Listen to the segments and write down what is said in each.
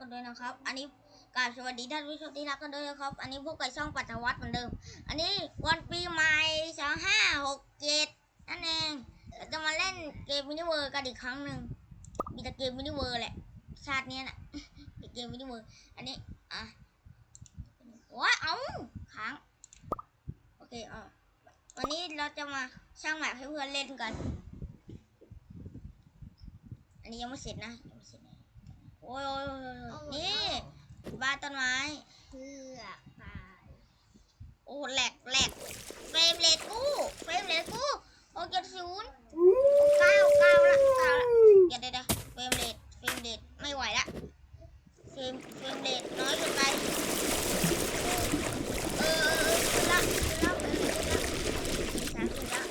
กันด้วยนะครับ อันนี้กาบสวัสดีท่านผู้ชมที่รักกันด้วยนะครับ อันนี้พวกไก่ช่องปัตวัตเหมือนเดิม อันนี้วันปีใหม่สองห้าหกเจ็ดนั่นเองเราจะมาเล่นเกมมินิเวิร์กันอีกครั้งหนึ่งมีแต่เกมมินิเวิร์แหละ ชาตินี้ยน่ะเกมมินิเวิร์ อันนี้ อะว้าเอาค้าง โอเคอะวันนี้เราจะมาสร้างแมปให้เพื่อนเล่นกัน อันนี้ยังไม่เสร็จนะยังไม่เสร็จ โอ้ยโอ้ยโอ้ยโอ้ยนี่บ้านต้นไม้เพื่อตายโอ้แหลกแหลกเฟรมเลทกูเฟรมเลทกูโอ้เจ็ดศูนย์เก้าเก้าละเก้าละเดี๋ยวเดี๋ยวเดี๋ยวเฟรมเลทเฟรมเลทไม่ไหวละเฟรมเฟรมเลทน้อยเกินไปเออเออเออขึ้นละขึ้นละเออขึ้นละสามขึ้นละ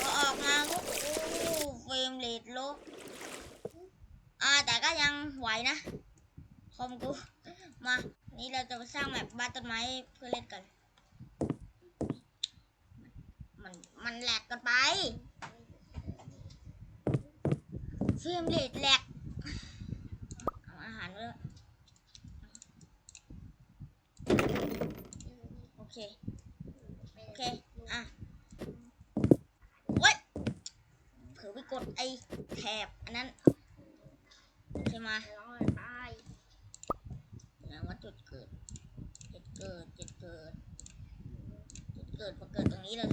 พอออกมาก็โอ้เฟรมเรทลบอ่าแต่ก็ยังไหวนะคอมกูมา นี่เราจะมาสร้างแบบบ้านต้น ไม้เพื่อเล่นกัน มันมันแหลกกันไปเฟรมเรทแหลกเอาอาหารไว้ด้วยโอเค โอเค อะโอ๊ยเผื่อไปกดไอ้แถบอันนั้น โอเคมา ร้อยตาย นะว่าจุดเกิดจุดเกิดจุดเกิดจุด เกิดพอเกิดตรงนี้เลย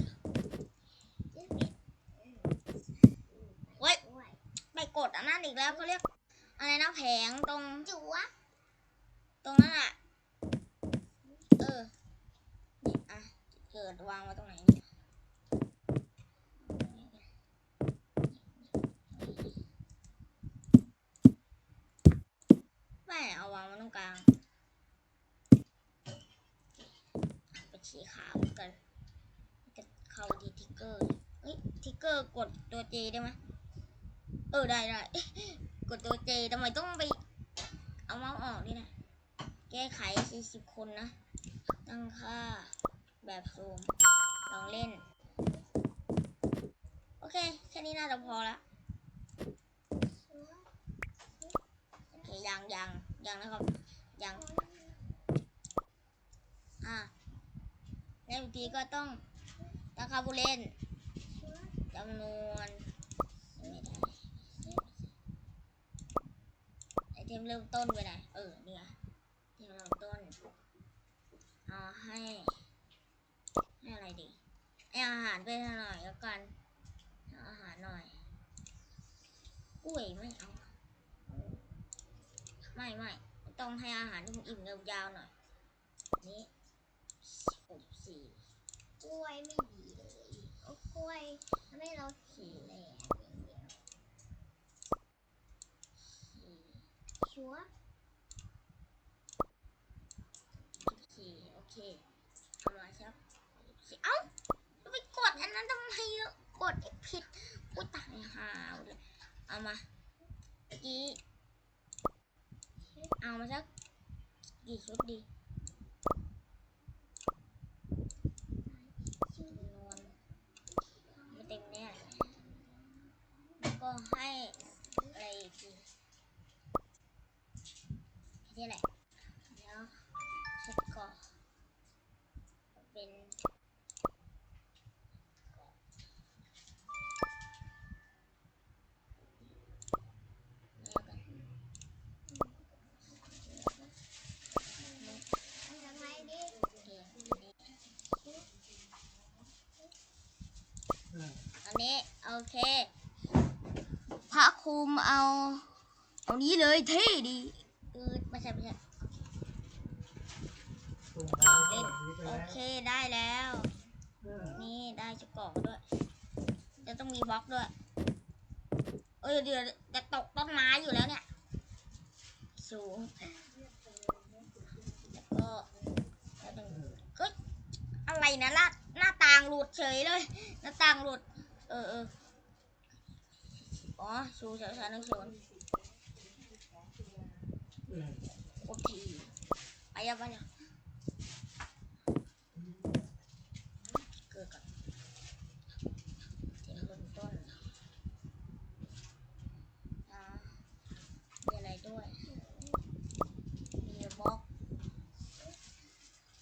โอ๊ยด้วยไปกดอันนั้นอีกแล้วเขาเรียกอะไรนะแผงตรงจัวตรงนั้นอะ เออนี่อะจุดเกิดวางไว้ตรงไหนเนี่ยไม่เอาวางไว้ตรงกลาง ไปชี้ขาวกัน เข้าที่ทิกเกอร์เฮ้ยทิกเกอร์กดตัวเจได้ไหมเออได้ได้กดตัวเจทำไมต้องไปเอาเมาส์ออกนี่นะแก้ไข 40 คนนะ ตั้งค่าแบบซูม ลองเล่น โอเค แค่นี้น่าจะพอละโอเคยังยังยังนะครับ ยัง อะในบางทีก็ต้อง ตั้งค่าผู้เล่นจำนวนไอเทมเริ่มต้นไปไหนเออเนี่ยเทมเริ่มต้นเอาให้ให้อะไรดีให้อาหารไปหน่อยแล้วกันอาหารหน่อยกล้วยไม่เอาไม่ไม่ต้องให้อาหารที่มันอิ่มยาวๆหน่อย นี้หกสี่กล้วยไม่ โอ้กล้วยทำให้เราขี่แหลกอย่างเดียวสี่ชัวร์สี่โอเคเอามาครับเอ้าไปกดอันนั้นทำไมอะกดผิดกูตายหาวเลยเอามาเมื่อกี้เอามาสักกี่ชุดดีจำนวนไม่เต็มแน่แล้ว ก็ให้อะไรอีกดีแค่นี้แหละแล้วชุดก่อนเป็นแล้วกันทำไมดิโอเคอันนี้ โอเค คุมเอาเอานี้เลยเท่ดีเออไม่ใช่ไม่ใช่เล่นโอเคได้แล้ว นี่ได้ชุดเกราะด้วย จะต้องมีบล็อกด้วย เอ้ยเดี๋ยวจะตกต้นไม้อยู่แล้วเนี่ย สูง แล้วก็แล้วหนึ่งเฮ้ยอะไรนะหน้าหน้าต่างหลุดเฉยเลย หน้าต่างหลุด เออเออ อ๋อสูงย์สามสามหนึ่งส่วนย์โอเคไปยังปะเนี่เกิดกันเสียงคนต้นอ่มีอะไรด้วย มีบล็อก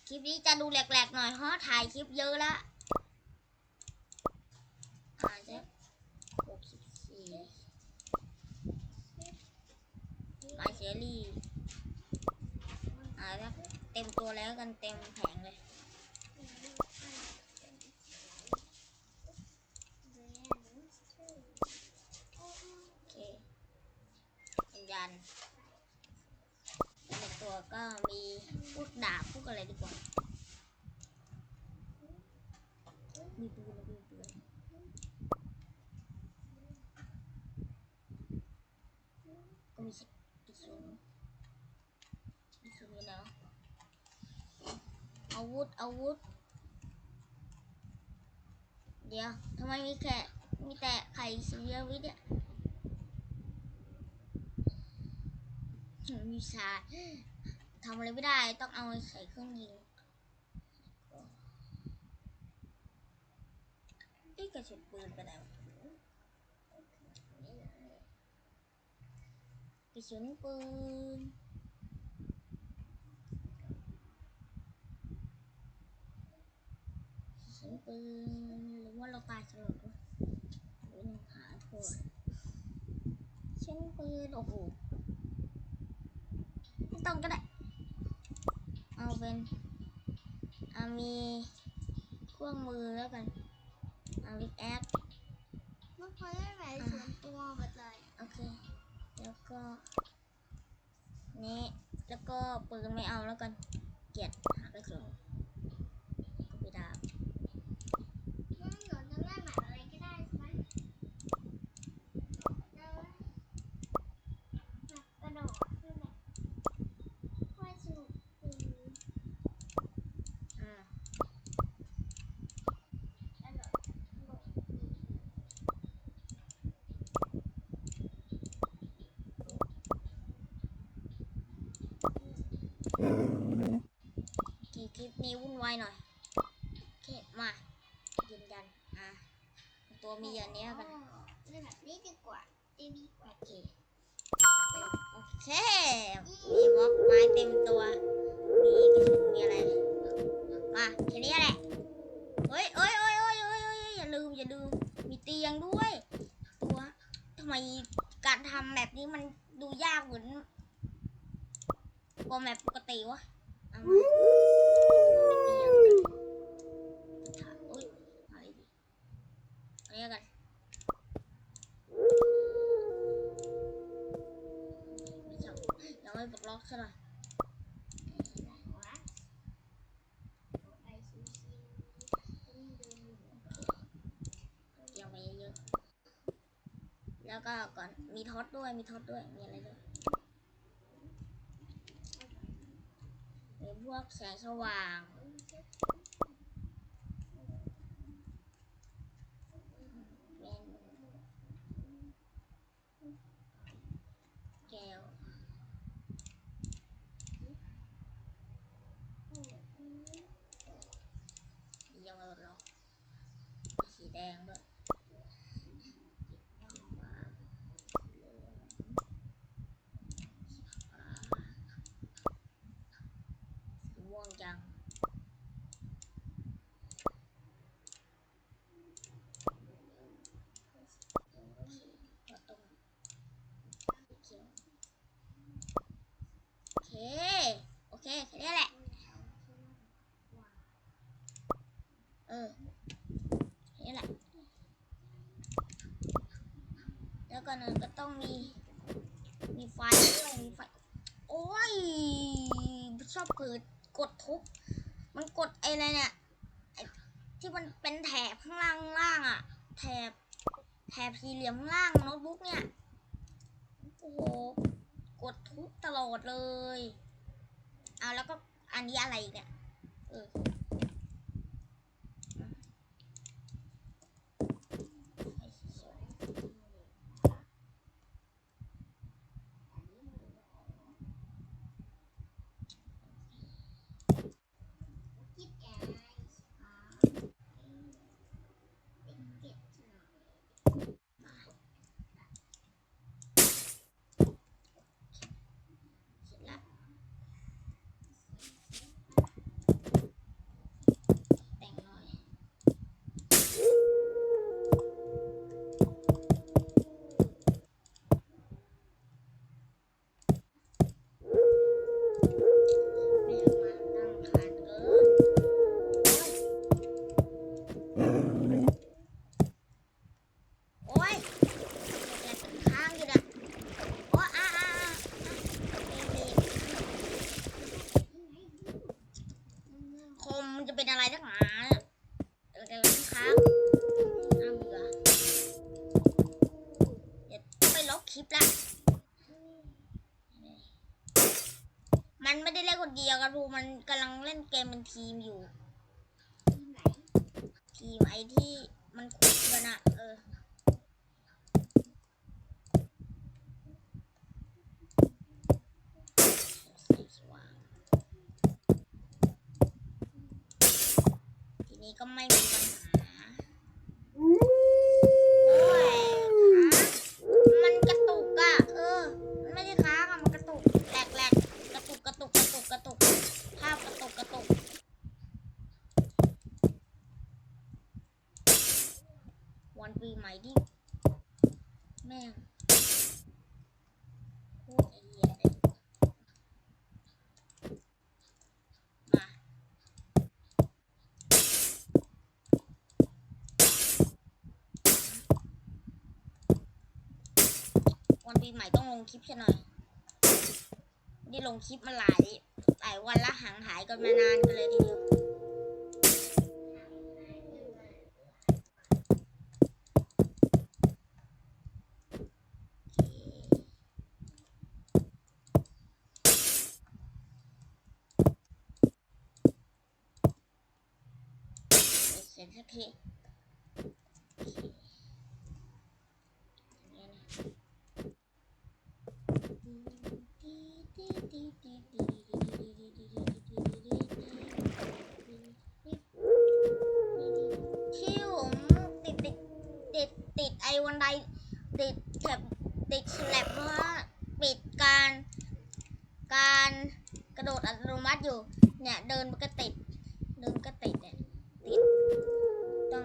คลิปนี้จะดูแหลกๆหน่อยเพราะถ่ายคลิปเยอะแล้ว รีอาจจะเต็มตัวแล้วกันเต็มแผงเลยโอเคยันในตัวก็มีพวกดาบพวกอะไรดีกว่า มีปืนมีปืนก็มีสิกระสุนกระสุนอยู่แล้ว อาวุธอาวุธ เดี๋ยวทำไมมีแค่มีแต่ไข่สีเยวิทเนี่ยมีชาทำอะไรไม่ได้ต้องเอาใส่เครื่องยิงเอ้กระสุนปืนไปไหนวกระสุนปืนกระสุน ปืนหรือว่าเราตายสลดวะหรือเราหาตัวกระสุนปืนโอ้โหไม่ต้องก็ได้ เอาเป็นเอามีเครื่องมือแล้วกันเอาวิกแอดมันพอได้ไหมส่วนตัวหมดเลยโอเค แล้วก็ นี่ แล้วก็ปืนไม่เอาแล้วกัน เกลียดหากระสุนก็ไปดาบ งั้นหนูจะเล่นแบบอะไรก็ได้ใช่ไหมได้ไหมแบบกระโดดขึ้นแบบค่อยสนุกคือ อ่าก ระโดดลง กี่คลิป นี้วุ่นวายหน่อย โอเค มายืนยัน อะ ตัวมีอันเนี้ยกันอ๋อเล่นแบบนี้ดีกว่าจะดีกว่าโอเคโอเค มีบล็อกไม้เต็มตัว มีกระสุนมีอะไร มาแค่นี้แหละเฮ้ยเฮ้ยเฮ้ยเฮ้ยเฮ้ยเฮ้ยอย่าลืมอย่าลืม มีเตียงด้วย ตัวทำไมการทำแบบนี้มันดูยากเหมือนกว่าแบบปกติวะเอามามีเตียงถามอุ้ยอะไรดีอันนี้กันไม่ชอบยังไม่ปลดล็อก ซะหน่อยวะไปชิวๆต้องเดินอยู่เตรียมไปเยอะๆแล้วก็ก่อนมีท็อตด้วยมีท็อตด้วยมีอะไรด้วยมีพวกแสงสว่าง เป็นแก้ว ยังไม่หมดหรอกมีสีแดงด้วยฟ้าเหลืองฟ้าสีม่ วงจัง โอเค โอเคแค่นี้แหละ เออแค่นี้แหละ แล้วก็นั้นก็ต้องมี มีไฟด้วยมีไฟ โอ้ย ชอบเผิด กดทุบ มันกดไอ้อะไรเนี่ยที่มันเป็นแถบข้างล่างล่างอะแถบแถบสี่เหลี่ยมข้างล่างโน้ตบุ๊กเนี่ย โอ้โห กดทุบตลอดเลย เอาแล้วก็อันนี้อะไรอีกเนี่ย เออ มันไม่ได้เล่นคนเดียวกันรูมันกำลังเล่นเกมเป็นทีมอยู่ที่ไหนทีมไอที่มันคุยกันอะเออทีนี้ก็ไม่มีปัญหา โอ้ยค้างมันกระตุกอะเออ มันไม่ได้ค้างอะมันกระตุกแหลกแหลกกระตุกกระตุกกระตุกกระตุกภาพกระตุกกระตุก วันปีใหม่ที่แม่งโคตรไอ้เหี้ยเลยมาวัน ปีใหม่ต้องลงคลิปใช่หน่อยไม่ได้ลงคลิปมาหลายหลายวันละห่างหายกันมานานกันเลยทีเดียวเสร็จสักที วันใดติดแถบติดแลบเพราะว่าปิดการการกระโดดอัตโนมัติอยู่ เนี่ยเดินมันก็ติดเดินก็ติดเนี่ยติดต้อง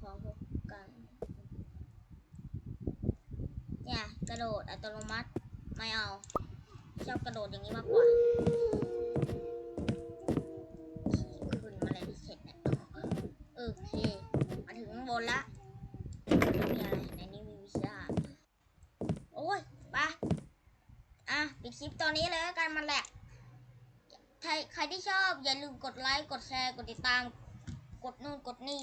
ขอพบกันเนี่ยกระโดดอัตโนมัติไม่เอาชอบกระโดดอย่างนี้มากกว่า โอเค มาถึงข้างบนละมีอะไรในนี้มีวิชาโอ้ยไปอะปิดคลิปตอนนี้เลยแล้วกันมันแหลกใครใครที่ชอบอย่าลืมกดไลค์ กดแชร์ กดติดตาม กดนู่นกดนี่